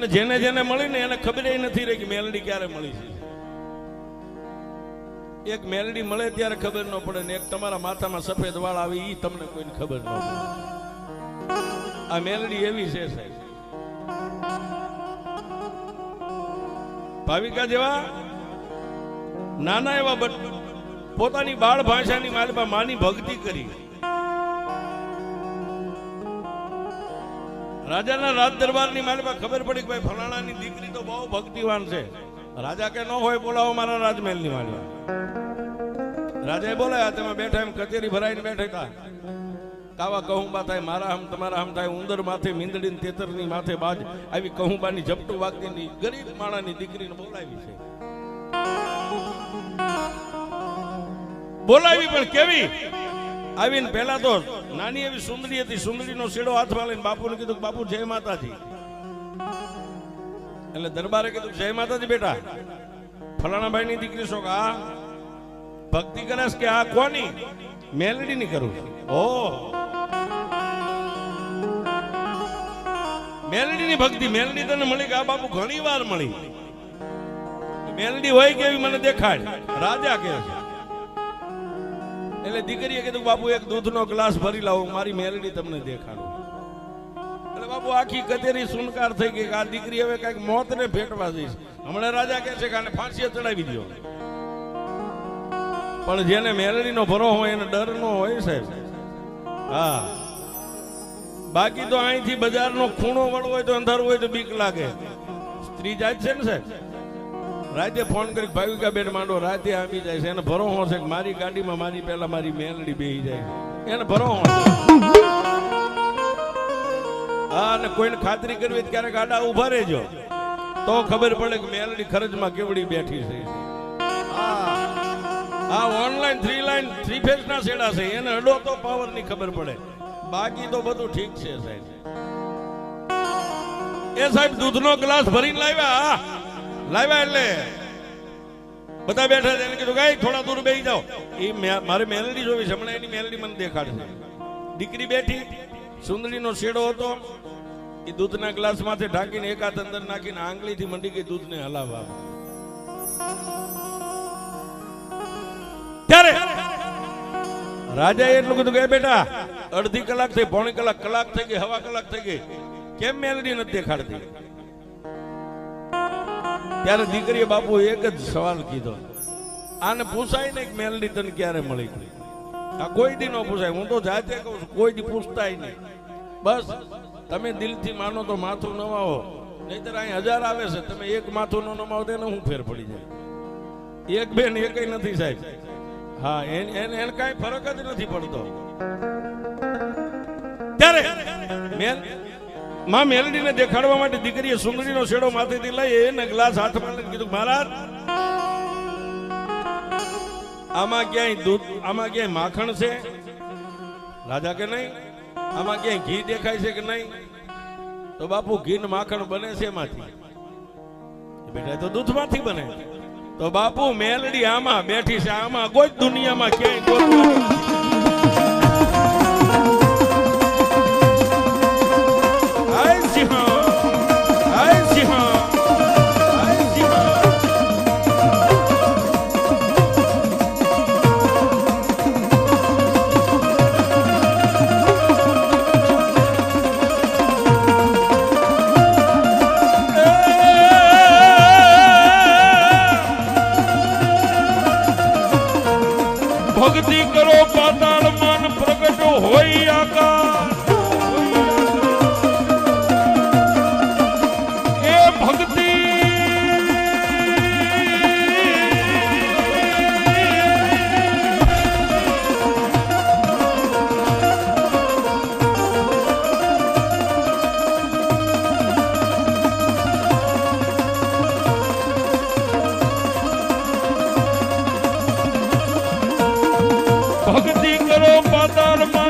અને જેને જેને મળી ને એને ખબર નથી રહી કે મેલડી ક્યારે મળી છે. એક મેલડી મળે ત્યારે ખબર ન પડે ને એક તમારા માથામાં સફેદ વાળ આવે એ તમને કોઈને ખબર ન પડે. આ મેલડી એવી છે સાહેબ. ભાવિકા જેવા, નાના એવા પોતાની બાળ ભાષાની માલમાં માની ભક્તિ કરી. રાજાના રાજ દરબારની મહેલમાં ખબર પડી કે ભાઈ ફલાણાની દીકરી તો બહુ ભક્તિવાન છે. રાજા કે ન હોય બોલાવો મારા રાજમહેલની માલમાં રાજાએ બોલાયા, તમે બેઠા એમ કચેરી ભરાઈને બેઠા હતા. કાવા કહુંબા થાય, મારા હમ તમારા હમ થાય, ઉંદર માથે મીંદડી તેતરની માથે બાજ. આવી કહુંબાની ઝપટું વાગતીની ગરીબ માણાની દીકરીને બોલાવી છે. બોલાવી પણ કેવી? આવીને પહેલા તો નાની એવી સુંદરી હતી, સુંદરીનો શેડો હાથમાં લઈને બાપુને કીધું કે બાપુ, જય માતાજી. એટલે દરબારે કીધું, જય માતાજી બેટા. ફલાણા ભાઈની દીકરી શોખ આ ભક્તિ કરસ કે આ કોની? મેલડી ની કરું ઓ. મેલડીની ભક્તિ, મેલડી તને મળી કે આ બાપુ ઘણી વાર મળી? મેલડી હોય કેવી મને દેખાડ રાજા કે છે. એટલે દીકરીએ કીધું, બાપુ, એક દૂધનો ગ્લાસ ભરી લાવો, મારી મેલડી તમને દેખાડું. એટલે બાપુ, આખી કચેરી સુનકાર થઈ ગઈ કે આ દીકરી હવે કંઈક મોતને ભેટવા જઈશ. હમણાં રાજા કહે છે કે આને ફાંસીએ ચડાવી દો પણ જેને મેલડીનો ભરો હોય, એને ડર નો હોય સાહેબ. હા. બાકી તો અહીંથી બજારનો ખૂણો વળવો હોય તો અંધારું હોય તો બીક લાગે. સ્ત્રી જાય છે ને સાહેબ. રાતે ફોન કરી ભાવિકા બેન, માંડો, રાતે આવી જાય છે. એને ભરો છે મારી ગાડીમાં મારી પહેલા મારી મેલડી બેહી જાય. એને ભરો હા કોઈને ખાતરી કરવી ક્યારેક આડા ઊભા રહેજો. તો ખબર પડે કે મેલડી ખરજમાં કેવડી બેઠી છે. આ online three line three phase ના છેડા છે. એને અડો તો પાવરની ખબર પડે. બાકી તો બધું ઠીક છે, સાહેબ. એ સાહેબ, દૂધનો ગ્લાસ ભરીને લાવ્યા. લાવ્યા એટલે. બધા બેઠા છે, એને કીધું, ગાય, થોડા દૂર બેસી જાઓ. એ મારે મેલડી જોવી છે, હમણાં એની મેલડી મને દેખાડશે. દીકરી બેઠી, સુંદરીનો શેડો હતો. એ દૂધના ગ્લાસમાંથી ઢાંકીને એકાદ અંદર નાખીને આંગળીથી મંડી ગઈ દૂધને હલાવવા ત્યારે રાજાએ એટલું કીધું કે, "એ બેટા, અડધી કલાક થઈ પોણી કલાક કલાક થઈ ગઈ, હવા કલાક થઈ ગઈ. કેમ મેલડી નથી દેખાડતી? ત્યારે દીકરીએ બાપુ એક જ સવાલ કીધો. આને પૂછાય ને મેલડી તને ક્યારે મળી ગઈ? આ કોઈ દી ન પૂછાય. હું તો જાતે કહું છું, કોઈ દી પૂછતાય નહીં. બસ, તમે દિલથી માનો તો માથું નમાવો. નહીતર અહીં હજાર આવે છે, તમે એક માથું ન નમાવો તો એને હું ફેર પડી જાય. એક બેન એકય નથી સાહેબ. હા એને એને કાંઈ ફરક જ નથી પડતો. ત્યારે મેલ માં મેલડીને દેખાડવા માટે દીકરીએ સુંદરીનો શેડો માથેથી લઈ એને ગ્લાસ હાથમાં લઈને કીધું, મહારાજ, આમાં ક્યાંય દૂધ, આમાં ક્યાંય માખણ છે? રાજા કે નહીં? આમાં ક્યાંય ઘી દેખાય છે કે નહીં? તો બાપુ ઘી માખણ બને છે એમાંથી? બેટા તો દૂધમાંથી બને તો બાપુ, મેલડી આમાં બેઠી છે, આમાં કોઈ દુનિયામાં ક્યાંય ભક્તિ કરો પાતાળ Lord, my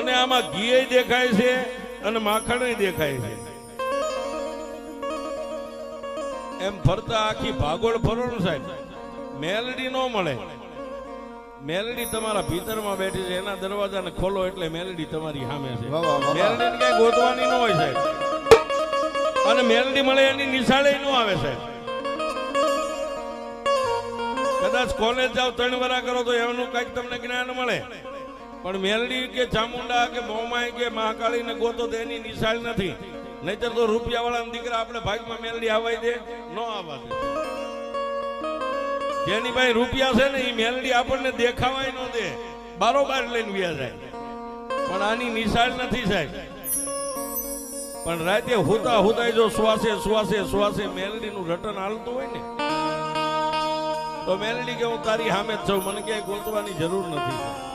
મને આમાં ઘી દેખાય છે અને માખણ દેખાય છે. એમ ફરતા આખી ભાગોળ ફરો સાહેબ. મેલડી ન મળે. મેલડી તમારા ભીતરમાં બેઠી છે એના દરવાજાને ખોલો એટલે મેલડી તમારી સામે છે. મેલડીને ક્યાંય ગોતવાની ન હોય સાહેબ. અને મેલડી મળે એની નિશાળે ન આવે સાહેબ. કદાચ કોલેજ જાવ ત્રણ વરા કરો તો એનું કંઈક તમને જ્ઞાન મળે. પણ મેલડી કે ચામુંડા કે બોમાઈ કે મહાકાળી ને ગોતો તો એની નિશાળ નથી. નહીતર તો રૂપિયા વાળા દીકરા આપણે ભાગમાં મેલડી આવાય દે, ન આવવા દે. જેની પાસે રૂપિયા છે ને એ મેલડી આપણને દેખાવાય ન દે. બારોબાર લઈને વ્યા જાય. પણ આની નિશાળ નથી સાહેબ. પણ રાતે હુતા હુતાય જો શ્વાસે શ્વાસે શ્વાસે મેલડીનું રટન હાલતું હોય ને, તો મેલડી કે હું તારી સામે જ છું. મને ક્યાંય ગોતવાની જરૂર નથી.